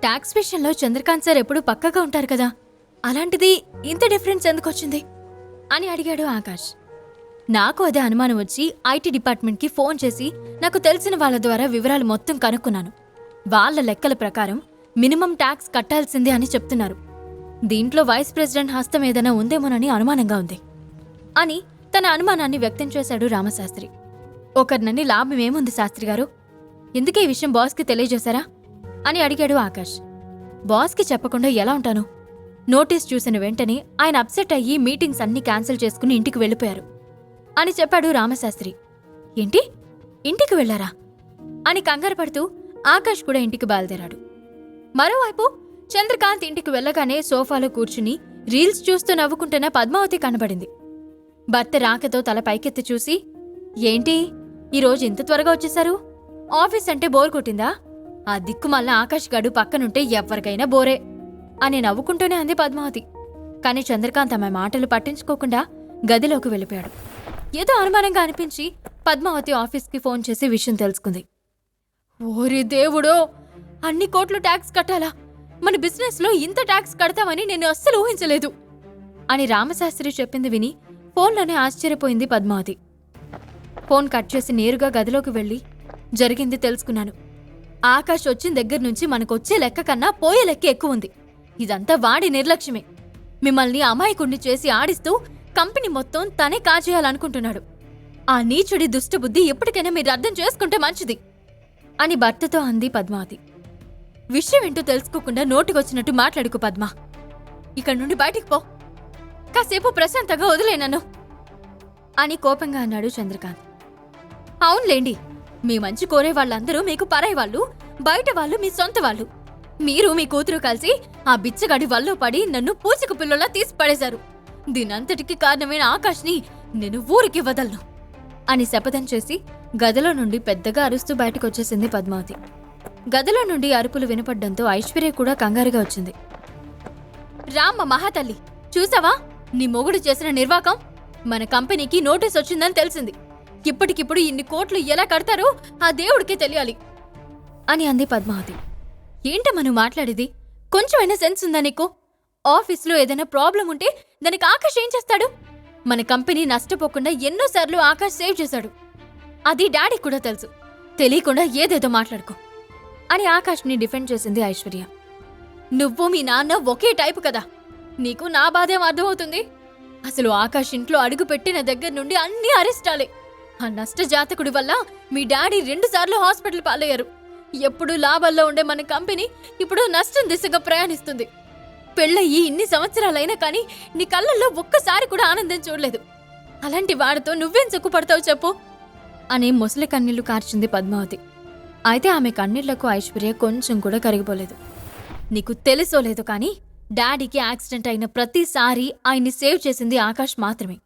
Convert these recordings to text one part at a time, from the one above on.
Tax విషయంలో Chandrakant sir ఎప్పుడూ పక్కగా ఉంటారు కదా. అలాంటిది ఇంత డిఫరెన్స్ ఎందుకు వచ్చింది? అని అడిగాడు ఆకాష్. నాకు అదే అనుమానం వచ్చి ఐటీ డిపార్ట్మెంట్కి ఫోన్ చేసి నాకు తెలిసిన వాళ్ళ ద్వారా వివరాలు మొత్తం కనుక్కున్నాను. వాళ్ళ లెక్కల ప్రకారం మినిమం ట్యాక్స్ కట్టాల్సిందే అని చెప్తున్నారు. దీంట్లో వైస్ ప్రెసిడెంట్ హస్తం ఏదైనా ఉందేమోనని అనుమానంగా ఉంది. అని తన అనుమానాన్ని వ్యక్తం చేశాడు రామశాస్త్రి. ఒకరినని లాభం ఏముంది శాస్త్రి గారు? ఎందుకే ఈ విషయం బాస్కి తెలియజేశారా? అని అడిగాడు ఆకాష్. బాస్కి చెప్పకుండా ఎలా ఉంటాను? నోటీస్ చూసిన వెంటనే ఆయన అప్సెట్ అయ్యి మీటింగ్స్ అన్నీ క్యాన్సిల్ చేసుకుని ఇంటికి వెళ్ళిపోయారు. అని చెప్పాడు రామశాస్త్రి. ఏంటి? ఇంటికి వెళ్ళారా అని కంగారు పడుతూ ఆకాష్ కూడా ఇంటికి బయలుదేరాడు. మరోవైపు చంద్రకాంత్ ఇంటికి వెళ్ళగానే సోఫాలో కూర్చుని రీల్స్ చూస్తూ నవ్వుకుంటున్న పద్మావతి కనబడింది. భర్త రాకతో తల పైకెత్తి చూసి ఏంటి? ఈరోజు ఇంత త్వరగా వచ్చేశారు? ఆఫీస్ అంటే బోర్ కొట్టిందా? ఆ దిక్కుమల్ల ఆకాష్ గడు పక్కనుంటే ఎవరికైనా బోరే అని నవ్వుకుంటూనే అంది పద్మావతి. కాని చంద్రకాంత్ ఆమె మాటలు పట్టించుకోకుండా గదిలోకి వెళ్ళిపోయాడు. ఏదో అనుమానంగా అనిపించి పద్మావతి ఆఫీస్కి ఫోన్ చేసి విషయం తెలుసుకుంది. ఓరి దేవుడో అన్ని కోట్లు ట్యాక్స్ కట్టాలా? మన బిజినెస్లో ఇంత ట్యాక్స్ కడతామని నేను అస్సలు ఊహించలేదు అని రామశాస్త్రి చెప్పింది విని ఫోన్లోనే ఆశ్చర్యపోయింది పద్మావతి. ఫోన్ కట్ చేసి నేరుగా గదిలోకి వెళ్ళి జరిగింది తెలుసుకున్నాను. ఆకాష్ వచ్చిన దగ్గర నుంచి మనకొచ్చే లెక్క కన్నా పోయే లెక్క ఎక్కువ ఉంది ఇదంతా వాడి నిర్లక్ష్యమే. మిమ్మల్ని అమాయకుణ్ణి చేసి ఆడిస్తూ కంపెనీ మొత్తం తనే కాజేయాలనుకుంటున్నాడు. ఆ నీచుడి దుష్టబుద్ధి ఎప్పటికైనా మీరు అర్థం చేసుకుంటే మంచిది. అని భర్తతో అంది పద్మావతి. విషయం ఏంటో తెలుసుకోకుండా నోటికొచ్చినట్టు మాట్లాడుకు పద్మ. ఇక్కడ నుండి బయటికి పో. కాసేపు ప్రశాంతంగా వదిలే నన్ను. అని కోపంగా అన్నాడు చంద్రకాంత్. అవునులేండి. మీ మంచి కోరే వాళ్ళందరూ మీకు పరాయి వాళ్ళు బయట వాళ్ళు మీ సొంత వాళ్ళు. మీరు మీ కూతురు కలిసి ఆ బిచ్చగాడి వల్లో పడి నన్ను పూచిక పిల్లలా తీసి పడేశారు. దీనంతటికి కారణమైన ఆకాష్ని నేను ఊరికి వదలను అని శపథం చేసి గదిలో నుండి పెద్దగా అరుస్తూ బయటకొచ్చేసింది పద్మావతి. గదిలో నుండి అరుపులు వినపడ్డంతో ఐశ్వర్య కూడా కంగారుగా వచ్చింది. రామ్మ మహాతల్లి చూసావా? నీ మొగుడు చేసిన నిర్వాకం? మన కంపెనీకి నోటీస్ వచ్చిందని తెలిసింది. ఇప్పటికిప్పుడు ఇన్ని కోట్లు ఎలా కడతారో ఆ దేవుడికే తెలియాలి. అని అంది పద్మావతి. ఏంట మనం మాట్లాడేది? కొంచెమైనా సెన్స్ ఉందా నీకు? ఆఫీస్లో ఏదైనా ప్రాబ్లం ఉంటే దానికి ఆకాష్ ఏం చేస్తాడు? మన కంపెనీ నష్టపోకుండా ఎన్నోసార్లు ఆకాష్ సేవ్ చేశాడు. అది డాడీకి కూడా తెలుసు. తెలియకుండా ఏదేదో మాట్లాడుకో. అని ఆకాష్ని డిఫెండ్ చేసింది ఐశ్వర్య. నువ్వు మీ నాన్న ఒకే టైపు కదా. నీకు నా బాధేం అర్థమవుతుంది? అసలు ఆకాష్ ఇంట్లో అడుగు పెట్టిన దగ్గర నుండి అన్ని అరెస్టాలే ఆ నష్ట జాతకుడి వల్ల మీ డాడీ రెండుసార్లు హాస్పిటల్ పాలయ్యారు. ఎప్పుడు లాభాల్లో ఉండే మన కంపెనీ ఇప్పుడు నష్టం దిశగా ప్రయాణిస్తుంది. పెళ్ళయి ఇన్ని సంవత్సరాలైనా కానీ నీ కళ్ళల్లో ఒక్కసారి కూడా ఆనందం చూడలేదు. అలాంటి వాడితో నువ్వేం చెక్కుపడతావు చెప్పు? అని ముసలి కన్నీళ్ళు కార్చింది పద్మావతి. అయితే ఆమె కన్నీళ్ళకు ఐశ్వర్య కొంచెం కూడా కరిగిపోలేదు. నీకు తెలుసో లేదు కానీ డాడీకి యాక్సిడెంట్ అయిన ప్రతిసారి ఆయన్ని సేవ్ చేసింది ఆకాష్ మాత్రమే.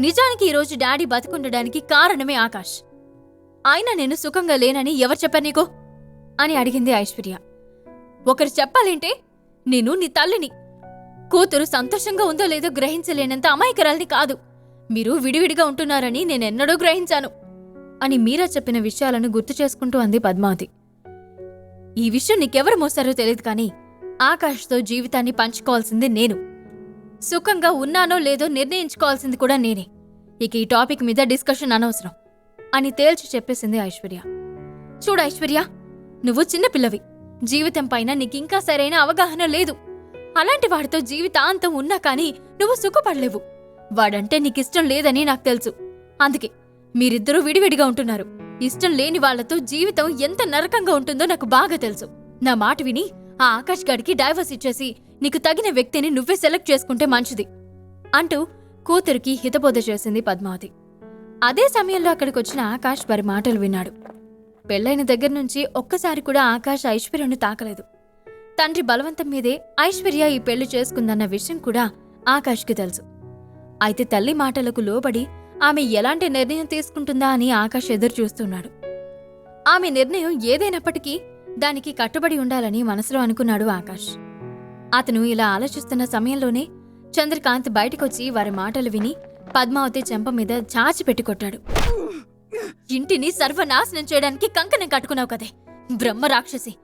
నిజానికి ఈరోజు డాడీ బతికుండడానికి కారణమే ఆకాష్. అయినా నేను సుఖంగా లేనని ఎవరు చెప్పారు నీకు? అని అడిగింది ఐశ్వర్య. ఒకరు చెప్పాలంటే నేను నీ తల్లిని. కూతురు సంతోషంగా ఉందో లేదో గ్రహించలేనంత అమాయకరాల్ని కాదు. మీరు విడివిడిగా ఉంటున్నారని నేనెన్నడూ గ్రహించాను. అని మీరా చెప్పిన విషయాలను గుర్తు చేసుకుంటూ అంది పద్మావతి ఈ విషయం నీకెవరు మోస్తారో తెలియదు కానీ ఆకాష్తో జీవితాన్ని పంచుకోవాల్సింది నేను. సుఖంగా ఉన్నానో లేదో నిర్ణయించుకోవాల్సింది కూడా నేనే. ఇక ఈ టాపిక్ మీద డిస్కషన్ అనవసరం అని తేల్చి చెప్పేసింది ఐశ్వర్య. చూడు ఐశ్వర్య నువ్వు చిన్నపిల్లవి జీవితం పైన నీకింకా సరైన అవగాహన లేదు. అలాంటి వాడితో జీవితాంతం ఉన్నా కానీ నువ్వు సుఖపడలేవు. వాడంటే నీకిష్టం లేదని నాకు తెలుసు. అందుకే మీరిద్దరూ విడివిడిగా ఉంటున్నారు. ఇష్టం లేని వాళ్ళతో జీవితం ఎంత నరకంగా ఉంటుందో నాకు బాగా తెలుసు. నా మాట విని ఆ ఆకాష్ గడికి డైవర్స్ ఇచ్చేసి నీకు తగిన వ్యక్తిని నువ్వే సెలెక్ట్ చేసుకుంటే మంచిది అంటూ కూతురికి హితబోధ చేసింది పద్మావతి. అదే సమయంలో అక్కడికొచ్చిన ఆకాష్ వారి మాటలు విన్నాడు. పెళ్ళైన దగ్గర నుంచి ఒక్కసారి కూడా ఆకాష్ ఐశ్వర్యను తాకలేదు. తండ్రి బలవంతం మీదే ఐశ్వర్య ఈ పెళ్ళి చేసుకుందన్న విషయం కూడా ఆకాష్కి తెలుసు. అయితే తల్లి మాటలకు లోబడి ఆమె ఎలాంటి నిర్ణయం తీసుకుంటుందా అని ఆకాష్ ఎదురు చూస్తున్నాడు. ఆమె నిర్ణయం ఏదైనప్పటికీ దానికి కట్టుబడి ఉండాలని మనసులో అనుకున్నాడు ఆకాష్. అతను ఇలా ఆలోచిస్తున్న సమయంలోనే చంద్రకాంత్ బయటకొచ్చి వారి మాటలు విని పద్మావతి చెంప మీద చాచి పెట్టుకొట్టాడు ఇంటిని సర్వనాశనం చేయడానికి కంకణం కట్టుకున్నావు కదే బ్రహ్మ రాక్షసి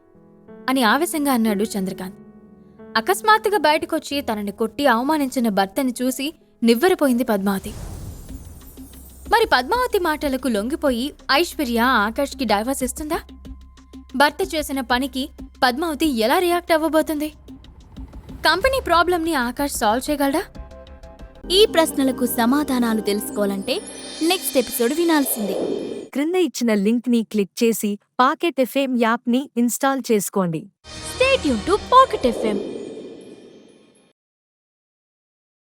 అని ఆవేశంగా అన్నాడు చంద్రకాంత్. అకస్మాత్తుగా బయటకొచ్చి తనని కొట్టి అవమానించిన భర్తని చూసి నివ్వెరపోయింది పద్మావతి. మరి పద్మావతి మాటలకు లొంగిపోయి ఐశ్వర్య ఆకాష్కి డైవర్స్ ఇస్తుందా? భర్త చేసిన పనికి పద్మావతి ఎలా రియాక్ట్ అవ్వబోతుంది? కంపెనీ ప్రాబ్లంని ఆకాష్ సాల్వ్ చేయగలడా? ఈ ప్రశ్నలకు సమాధానాలు తెలుసుకోవాలంటే నెక్స్ట్ ఎపిసోడ్ వినాల్సిందే. క్రింద ఇచ్చిన లింక్ని క్లిక్ చేసి పాకెట్ ఎఫ్ఎం యాప్ని ఇన్స్టాల్ చేసుకోండి. Stay tuned to pocket FM